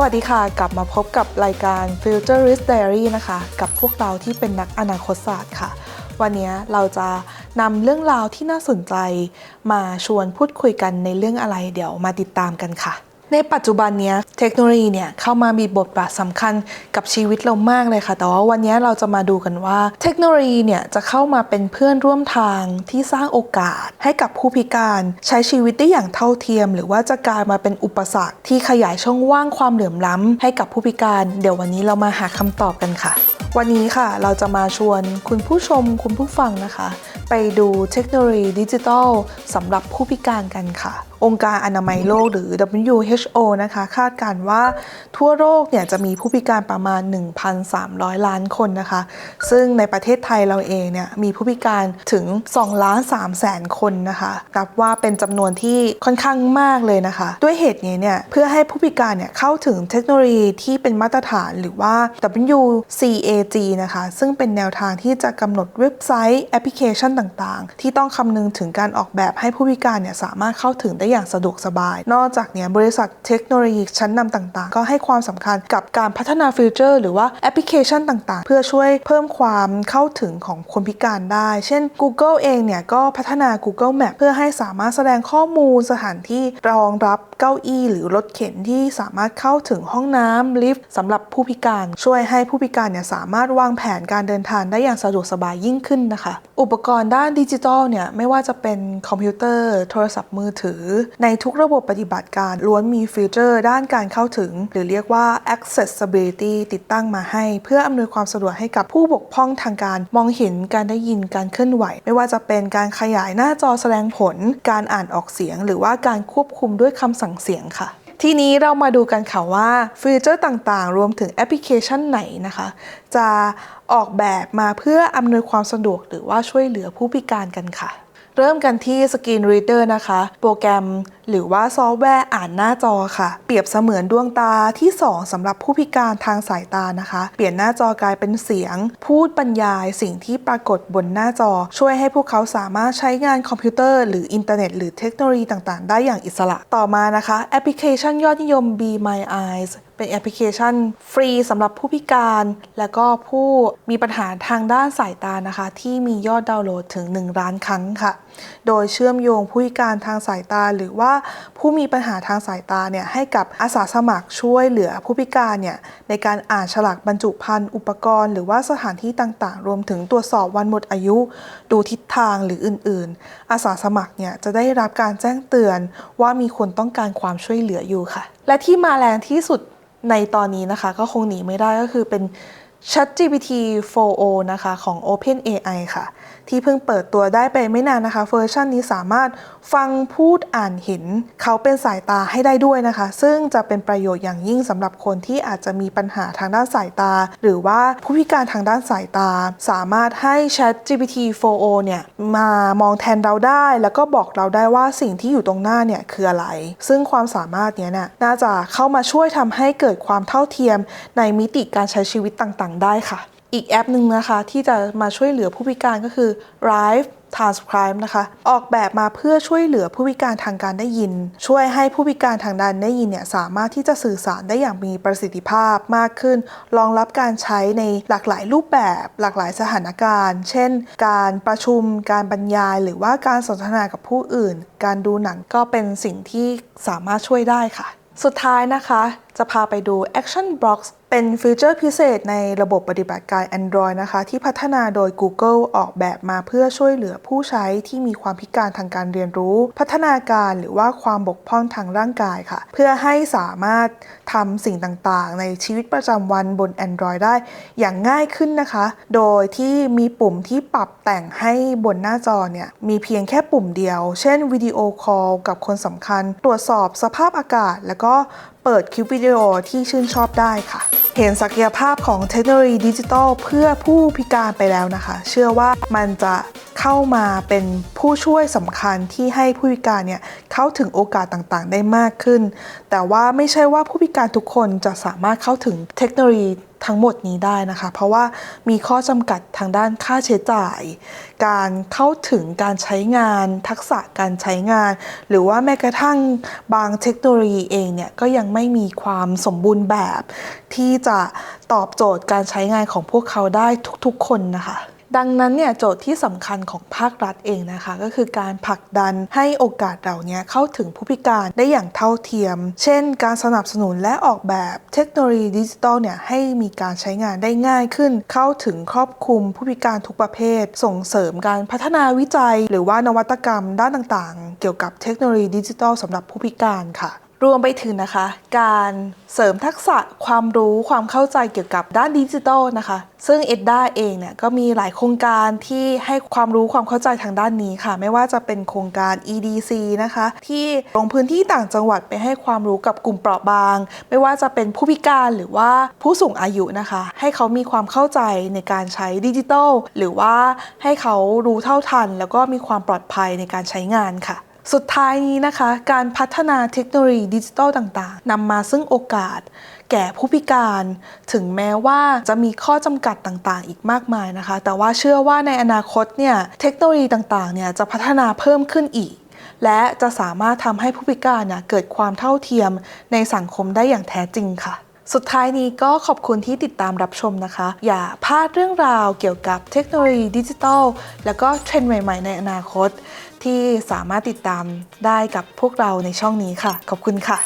วัสดีค่ะ กลับมาพบกับรายการ Futurist Diary นะคะ กับพวกเราที่เป็นนักอนาคตศาสตร์ค่ะ วันนี้เราจะนำเรื่องราวที่น่าสนใจ มาชวนพูดคุยกันในเรื่องอะไรเดี๋ยวมาติดตามกันค่ะ ในปัจจุบันเนี้ยเทคโนโลยีเนี่ยเข้ามามีบทบาทสำคัญกับชีวิตเรามากเลยค่ะ แต่ว่าวันนี้เราจะมาดูกันว่า เทคโนโลยีเนี่ยจะเข้ามาเป็นเพื่อนร่วมทางที่สร้างโอกาส ให้กับผู้พิการใช้ชีวิตได้อย่างเท่าเทียม หรือว่าจะกลายมาเป็นอุปสรรคที่ขยายช่องว่างความเหลื่อมล้ำให้กับผู้พิการ เดี๋ยววันนี้เรามาหาคำตอบกันค่ะ วันนี้ค่ะเราจะมาชวนคุณผู้ชมคุณผู้ฟังนะคะ ไปดูเทคโนโลยีดิจิทัลสำหรับผู้พิการกันค่ะ องค์การอนามัยโลกหรือ WHO นะคะ คาดการณ์ว่าทั่วโลกเนี่ยจะมีผู้พิการประมาณ 1,300 ล้านคนนะคะ ซึ่งในประเทศไทยเราเองเนี่ยมีผู้พิการถึง2ล้าน3แสนคนนะคะนับว่าเป็นจำนวนที่ค่อนข้างมากเลยนะคะ ด้วยเหตุนี้เนี่ยเพื่อให้ผู้พิการเนี่ยเข้าถึงเทคโนโลยีที่เป็นมาตรฐานหรือว่า WCAG นะคะ ซึ่งเป็นแนวทางที่จะกำหนดเว็บไซต์แอปพลิเคชันต่างๆ ที่ต้องคำนึงถึงการออกแบบให้ผู้พิการเนี่ยสามารถเข้าถึงได้อย่างสะดวกสบาย นอกจากเนี้ยบริษัทเทคโนโลยีชั้นนำต่างๆ ก็ให้ความสำคัญกับการพัฒนาฟีเจอร์ หรือว่าแอปพลิเคชันต่างๆ เพื่อช่วยเพิ่มความเข้าถึงของคนพิการได้ เช่น Google เองเนี่ยก็พัฒนา Google Map เพื่อให้สามารถแสดงข้อมูลสถานที่รองรับเก้าอี้ หรือรถเข็นที่สามารถเข้าถึงห้องน้ำลิฟต์สำหรับผู้พิการ ช่วยให้ผู้พิการเนี่ยสามารถวางแผนการเดินทางได้อย่างสะดวกสบายยิ่งขึ้นนะคะ อุปกรณ์ด้านดิจิทัลเนี่ยไม่ว่าจะเป็นคอมพิวเตอร์ โทรศัพท์มือถือ ในทุกระบบปฏิบัติการล้วนมีฟีเจอร์ ด้านการเข้าถึง หรือเรียกว่า accessibility ติดตั้งมาให้ เพื่ออำนวยความสะดวกให้กับผู้บกพร่องทางการมองเห็นการได้ยินการเคลื่อนไหว ไม่ว่าจะเป็นการขยายหน้าจอแสดงผล การอ่านออกเสียง หรือว่าการควบคุมด้วยคำสั่งเสียงค่ะ ทีนี้เรามาดูกันค่ะว่าฟีเจอร์ต่างๆ รวมถึงแอปพลิเคชันไหนนะคะ จะออกแบบมาเพื่ออำนวยความสะดวกหรือว่าช่วยเหลือผู้พิการกันค่ะ เริ่มกันที่ Screen Reader นะคะ โปรแกรม หรือว่าซอฟต์แวร์อ่านหน้าจอค่ะ เปรียบเสมือนดวงตาที่ 2สำหรับผู้พิการทางสายตานะคะ เปลี่ยนหน้าจอกลายเป็นเสียง พูดบรรยายสิ่งที่ปรากฏบนหน้าจอ ช่วยให้พวกเขาสามารถใช้งานคอมพิวเตอร์หรืออินเทอร์เน็ตหรือเทคโนโลยีต่างๆ ได้อย่างอิสระ ต่อมานะคะ แอปพลิเคชันยอดนิยม Be My Eyes เป็นแอปพลิเคชันฟรีสำหรับผู้พิการ และก็ผู้มีปัญหาทางด้านสายตานะคะ ที่มียอดดาวน์โหลดถึง 1 ล้านครั้งค่ะ โดยเชื่อมโยงผู้พิการทางสายตา หรือว่าผู้มีปัญหาทางสายตาเนี่ยให้กับอาสาสมัครช่วยเหลือผู้พิการเนี่ยในการอ่านฉลากบรรจุภัณฑ์อุปกรณ์ หรือว่าสถานที่ต่างๆ รวมถึงตรวจสอบวันหมดอายุ ดูทิศทางหรืออื่น ๆ อาสาสมัครเนี่ยจะได้รับการแจ้งเตือนว่ามีคนต้องการความช่วยเหลืออยู่ค่ะ และที่มาแรงที่สุดในตอนนี้นะคะ ก็คงหนีไม่ได้ก็คือเป็น ChatGPT 4o นะคะของ OpenAI ค่ะ ที่เพิ่งเปิดตัวได้ไปไม่นานนะคะเวอร์ชันนี้สามารถฟังพูดอ่านเห็น เขาเป็นสายตาให้ได้ด้วยนะคะ ซึ่งจะเป็นประโยชน์อย่างยิ่งสำหรับคนที่อาจจะมีปัญหาทางด้านสายตา หรือว่าผู้พิการทางด้านสายตา สามารถให้ ChatGPT 4o เนี่ยมามองแทนเราได้ แล้วก็บอกเราได้ว่าสิ่งที่อยู่ตรงหน้าเนี่ยคืออะไร ซึ่งความสามารถเนี้ยน่ะน่าจะเข้ามาช่วยทำให้เกิดความเท่าเทียมในมิติการใช้ชีวิตต่างๆได้ค่ะ อีกแอปหนึ่งนะคะที่จะมาช่วยเหลือผู้พิการก็คือ Rive Transcribe นะคะ ออกแบบมาเพื่อช่วยเหลือผู้พิการทางการได้ยิน ช่วยให้ผู้พิการทางด้านได้ยินเนี่ยสามารถที่จะสื่อสารได้อย่างมีประสิทธิภาพมากขึ้น รองรับการใช้ในหลากหลายรูปแบบ หลากหลายสถานการณ์ เช่น การประชุม การบรรยาย หรือว่าการสนทนากับผู้อื่น การดูหนังก็เป็นสิ่งที่สามารถช่วยได้ค่ะ สุดท้ายนะคะจะพาไปดู Action Blocks เป็นฟีเจอร์พิเศษในระบบปฏิบัติการ Android นะคะ ที่พัฒนาโดย Google ออกแบบมาเพื่อช่วยเหลือผู้ใช้ที่มีความพิการทางการเรียนรู้ พัฒนาการหรือว่าความบกพร่องทางร่างกายค่ะ เพื่อให้สามารถทำสิ่งต่างๆ ในชีวิตประจำวันบน Android ได้อย่างง่ายขึ้นนะคะ โดยที่มีปุ่มที่ปรับแต่งให้บนหน้าจอเนี่ยมีเพียงแค่ปุ่มเดียว เช่นวิดีโอคอลกับคนสำคัญ ตรวจสอบสภาพอากาศ แล้วก็ เปิดคลิปวิดีโอที่ชื่นชอบได้ค่ะ เห็นศักยภาพของเทคโนโลยีดิจิทัลเพื่อผู้พิการไปแล้วนะคะ เชื่อว่ามันจะเข้ามาเป็นผู้ช่วยสำคัญที่ให้ผู้พิการเนี่ยเข้าถึงโอกาสต่างๆ ได้มากขึ้น แต่ว่าไม่ใช่ว่าผู้พิการทุกคนจะสามารถเข้าถึงเทคโนโลยี ทั้งหมดนี้ได้นะคะ เพราะว่ามีข้อจำกัดทางด้านค่าใช้จ่าย การเข้าถึงการใช้งาน ทักษะการใช้งาน หรือว่าแม้กระทั่งบางเทคโนโลยีเองเนี่ยก็ยังไม่มีความสมบูรณ์แบบ ที่จะตอบโจทย์การใช้งานของพวกเขาได้ทุกๆคนนะคะ ดังนั้นเนี่ยโจทย์ที่สำคัญของภาครัฐเองนะคะ ก็คือการผลักดันให้โอกาสเหล่านี้เข้าถึงผู้พิการได้อย่างเท่าเทียม เช่น การสนับสนุนและออกแบบเทคโนโลยีดิจิทัลเนี่ยให้มีการใช้งานได้ง่ายขึ้น เข้าถึงครอบคลุมผู้พิการทุกประเภท ส่งเสริมการพัฒนาวิจัย หรือว่านวัตกรรมด้านต่างๆ เกี่ยวกับเทคโนโลยีดิจิทัลสำหรับผู้พิการค่ะ รวมไปถึงนะคะ การเสริมทักษะความรู้ความเข้าใจเกี่ยวกับด้านดิจิทัลนะคะ ซึ่งเอ็ดด้าเองเนี่ยก็มีหลายโครงการที่ให้ความรู้ความเข้าใจทางด้านนี้ค่ะ ไม่ว่าจะเป็นโครงการ EDC นะคะ ที่ลงพื้นที่ต่างจังหวัดไปให้ความรู้กับกลุ่มเปราะบาง ไม่ว่าจะเป็นผู้พิการหรือว่าผู้สูงอายุนะคะ ให้เขามีความเข้าใจในการใช้ดิจิทัลหรือว่าให้เขารู้เท่าทัน แล้วก็มีความปลอดภัยในการใช้งานค่ะ สุดท้ายนี้นะคะ การพัฒนาเทคโนโลยีดิจิทัลต่างๆนำมาซึ่งโอกาส แก่ผู้พิการ ถึงแม้ว่าจะมีข้อจำกัดต่างๆ อีกมากมายนะคะ แต่ว่าเชื่อว่าในอนาคตเนี่ยเทคโนโลยีต่างๆเนี่ยจะพัฒนาเพิ่มขึ้นอีก และจะสามารถทำให้ผู้พิการเนี่ยเกิดความเท่าเทียมในสังคมได้อย่างแท้จริงค่ะ สุดท้ายนี้ก็ขอบคุณที่ติดตามรับชมนะคะ อย่าพลาดเรื่องราวเกี่ยวกับเทคโนโลยีดิจิทัล แล้วก็เทรนด์ใหม่ ๆ ในอนาคต ที่สามารถติดตามได้กับพวกเราในช่องนี้ค่ะ ขอบคุณค่ะ